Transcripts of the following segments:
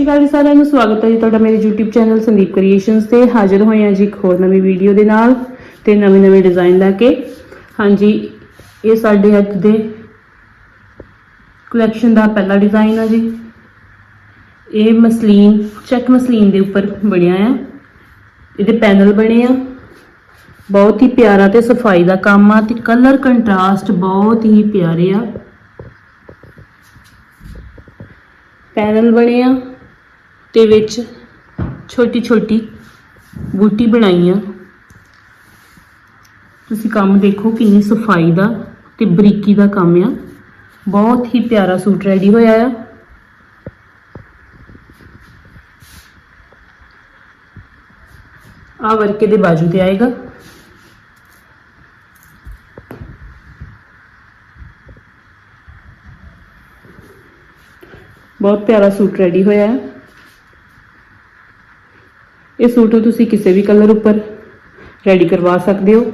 ਸਤਿ ਸ਼੍ਰੀ ਅਕਾਲ ਜੀ ਸਾਰਿਆਂ ਨੂੰ, ਸਵਾਗਤ ਹੈ ਜੀ ਤੁਹਾਡਾ ਮੇਰੇ YouTube ਚੈਨਲ ਸੰਦੀਪ ਕ੍ਰੀਏਸ਼ਨਸ ਤੇ। ਹਾਜ਼ਰ ਹੋਏ ਹਾਂ ਜੀ ਇੱਕ ਹੋਰ ਨਵੀਂ ਵੀਡੀਓ ਦੇ ਨਾਲ ਤੇ ਨਵੇਂ ਨਵੇਂ ਡਿਜ਼ਾਈਨ ਲੈ ਕੇ। ਹਾਂਜੀ, ਇਹ ਸਾਡੇ ਅੱਜ ਦੇ ਕਲੈਕਸ਼ਨ ਦਾ ਪਹਿਲਾ ਡਿਜ਼ਾਈਨ ਆ ਜੀ। ਇਹ ਮਸਲੀਨ ਚੈੱਕ ਮਸਲੀਨ ਦੇ ਉੱਪਰ ਬਣਿਆ ਆ। ਇਹਦੇ ਪੈਨਲ ਬਣੇ ਆ। ਬਹੁਤ ਹੀ ਪਿਆਰਾ ਤੇ ਸਫ਼ਾਈ ਦਾ ਕੰਮ ਆ ਤੇ ਕਲਰ ਕੰਟਰਾਸਟ ਬਹੁਤ ਹੀ ਪਿਆਰੇ ਆ। ਪੈਨਲ ਬਣੇ ਆ। ਤੇ ਵਿੱਚ ਛੋਟੀ ਛੋਟੀ ਬੂਟੀ ਬਣਾਈ ਆ। ਤੁਸੀਂ ਕੰਮ ਦੇਖੋ ਕਿੰਨੀ ਸਫ਼ਾਈ ਦਾ ਤੇ ਬਰੀਕੀ ਦਾ ਕੰਮ ਆ। ਬਹੁਤ ਹੀ ਪਿਆਰਾ ਸੂਟ ਰੈਡੀ ਹੋਇਆ ਆ। ਆ ਵਰਕੇ ਦੇ ਬਾਜੂ ਤੇ ਆਏਗਾ। ਬਹੁਤ ਪਿਆਰਾ ਸੂਟ ਰੈਡੀ ਹੋਇਆ ਹੈ ਇਹ ਸੂਟ ਨੂੰ ਤੁਸੀਂ ਕਿਸੇ ਵੀ ਕਲਰ ਉੱਪਰ ਰੈਡੀ ਕਰਵਾ ਸਕਦੇ ਹੋ।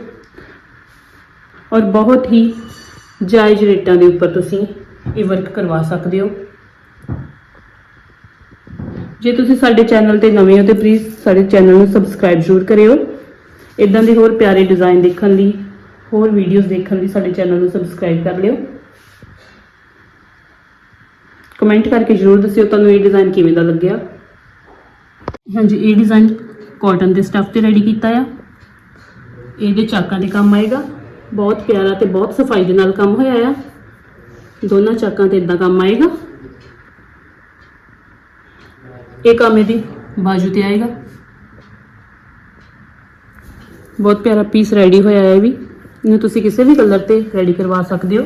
ਔਰ ਬਹੁਤ ਹੀ ਜਾਇਜ਼ ਰੇਟਾਂ ਦੇ ਉੱਪਰ ਤੁਸੀਂ ਇਹ ਵਰਕ ਕਰਵਾ ਸਕਦੇ ਹੋ। ਜੇ ਤੁਸੀਂ ਸਾਡੇ ਚੈਨਲ ਤੇ ਨਵੇਂ ਹੋ ਤੇ ਪਲੀਜ਼ ਸਾਡੇ ਚੈਨਲ ਨੂੰ ਸਬਸਕ੍ਰਾਈਬ ਜ਼ਰੂਰ ਕਰਿਓ। ਇਦਾਂ ਦੇ ਹੋਰ ਪਿਆਰੇ ਡਿਜ਼ਾਈਨ ਦੇਖਣ ਲਈ, ਹੋਰ ਵੀਡੀਓਜ਼ ਦੇਖਣ ਲਈ ਸਾਡੇ ਚੈਨਲ ਨੂੰ ਸਬਸਕ੍ਰਾਈਬ ਕਰ ਲਿਓ। ਕਮੈਂਟ ਕਰਕੇ ਜਰੂਰ ਦੱਸਿਓ ਤੁਹਾਨੂੰ ਇਹ ਡਿਜ਼ਾਈਨ ਕਿਵੇਂ ਦਾ ਲੱਗਿਆ। ਹਾਂਜੀ, ਇਹ ਡਿਜ਼ਾਈਨ ਕਾਟਨ ਦੇ ਸਟੱਫ ਤੇ ਰੈਡੀ ਕੀਤਾ ਆ। ਇਹਦੇ ਚਾਕਾਂ ਦੇ ਕੰਮ ਆਏਗਾ। ਬਹੁਤ ਪਿਆਰਾ ਤੇ ਬਹੁਤ ਸਫ਼ਾਈ ਦੇ ਨਾਲ ਕੰਮ ਹੋਇਆ ਆ। ਦੋਨਾਂ ਚਾਕਾਂ ਤੇ ਇਦਾਂ ਕੰਮ ਆਏਗਾ। ਇਹ ਕੰਮ ਇਹਦੀ ਬਾਜੂ ਤੇ ਆਏਗਾ। ਬਹੁਤ ਪਿਆਰਾ ਪੀਸ ਰੈਡੀ ਹੋਇਆ ਹੈ ਇਹ ਵੀ। ਇਹਨੂੰ ਤੁਸੀਂ ਕਿਸੇ ਵੀ ਕਲਰ ਤੇ ਰੈਡੀ ਕਰਵਾ ਸਕਦੇ ਹੋ।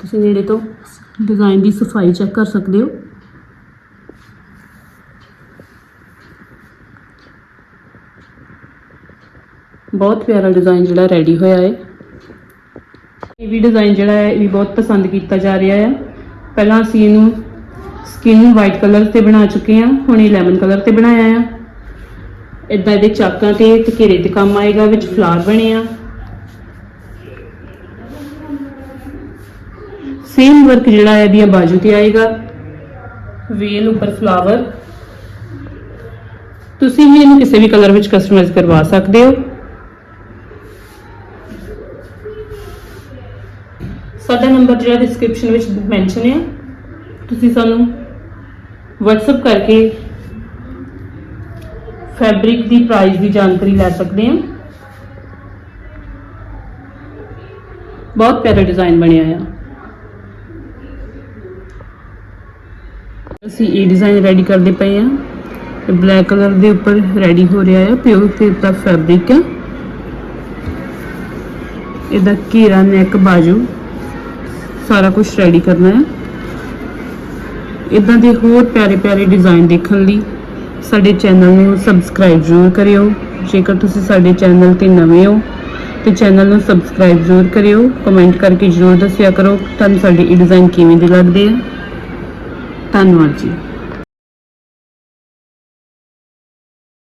ਤੁਸੀਂ ਨੇੜੇ ਤੋਂ ਡਿਜ਼ਾਈਨ ਦੀ ਸਫ਼ਾਈ ਚੈੱਕ ਕਰ ਸਕਦੇ ਹੋ। ਬਹੁਤ ਪਿਆਰਾ ਡਿਜ਼ਾਈਨ ਜਿਹੜਾ ਰੈਡੀ ਹੋਇਆ ਹੈ। ਇਹ ਵੀ ਡਿਜ਼ਾਈਨ ਜਿਹੜਾ ਹੈ, ਇਹ ਵੀ ਬਹੁਤ ਪਸੰਦ ਕੀਤਾ ਜਾ ਰਿਹਾ ਹੈ। ਪਹਿਲਾਂ ਅਸੀਂ ਇਹਨੂੰ ਸਕਿਨ ਵਾਈਟ ਕਲਰ ਤੇ ਬਣਾ ਚੁੱਕੇ ਹਾਂ। ਹੁਣ ਇਹ ਲੈਮਨ ਕਲਰ ਤੇ ਬਣਾਇਆ ਆ ਇਦਾਂ ਇਹਦੇ ਚਾਕਾਂ ਤੇ ਤੇ ਘੇਰੇ ਤੇ ਕੰਮ ਆਏਗਾ, ਵਿੱਚ ਫਲਾਰ ਬਣੇ ਆ। ਸੇਮ ਵਰਕ ਜਿਹੜਾ ਹੈ, ਇਹਦੀਆਂ ਬਾਜੂ ਤੇ ਆਏਗਾ। ਵੇਲ ਉੱਪਰ ਫਲਾਵਰ ਤੁਸੀਂ ਵੀ ਇਹਨੂੰ ਕਿਸੇ ਵੀ ਕਲਰ ਵਿੱਚ ਕਸਟਮਾਈਜ਼ ਕਰਵਾ ਸਕਦੇ ਹੋ। ਸਾਡਾ ਨੰਬਰ ਜਿਹੜਾ ਡਿਸਕ੍ਰਿਪਸ਼ਨ ਵਿੱਚ ਮੈਂਸ਼ਨ ਹੈ, ਤੁਸੀਂ ਸਾਨੂੰ WhatsApp ਕਰਕੇ ਫੈਬਰਿਕ ਦੀ ਪ੍ਰਾਈਸ ਦੀ ਜਾਣਕਾਰੀ ਲੈ ਸਕਦੇ ਹੋ। ਬਹੁਤ ਪਿਆਰਾ ਡਿਜ਼ਾਈਨ ਬਣਿਆ ਆ। ਅਸੀਂ ਇਹ ਡਿਜ਼ਾਈਨ ਰੈਡੀ ਕਰਦੇ ਪਏ ਆ ਬਲੈਕ ਕਲਰ ਦੇ ਉੱਪਰ ਰੈਡੀ ਹੋ ਰਿਹਾ ਹੈ ਪਿਓਰ ਕ੍ਰੇਪ ਦਾ ਫੈਬਰਿਕ ਹੈ ਇਹਦਾ ਘੇਰਾ ਨੈਕ ਬਾਜੂ। ਸਾਰਾ ਕੁਝ ਰੈਡੀ ਕਰਨਾ ਹੈ। ਇਦਾਂ ਦੇ ਹੋਰ ਪਿਆਰੇ ਪਿਆਰੇ ਡਿਜ਼ਾਈਨ ਦੇਖਣ ਲਈ ਸਾਡੇ ਚੈਨਲ ਨੂੰ ਸਬਸਕ੍ਰਾਈਬ ਜ਼ਰੂਰ ਕਰਿਓ। ਜੇਕਰ ਤੁਸੀਂ ਸਾਡੇ ਚੈਨਲ ਤੇ ਨਵੇਂ ਹੋ, ਤੇ ਚੈਨਲ ਨੂੰ ਸਬਸਕ੍ਰਾਈਬ ਜ਼ਰੂਰ ਕਰਿਓ। ਕਮੈਂਟ ਕਰਕੇ ਜ਼ਰੂਰ ਦੱਸਿਆ ਕਰੋ ਤੁਹਾਨੂੰ ਸਾਡੇ ਇਹ ਡਿਜ਼ਾਈਨ ਕਿਵੇਂ ਦੇ ਲੱਗਦੇ ਆ ਧੰਨਵਾਦ ਜੀ।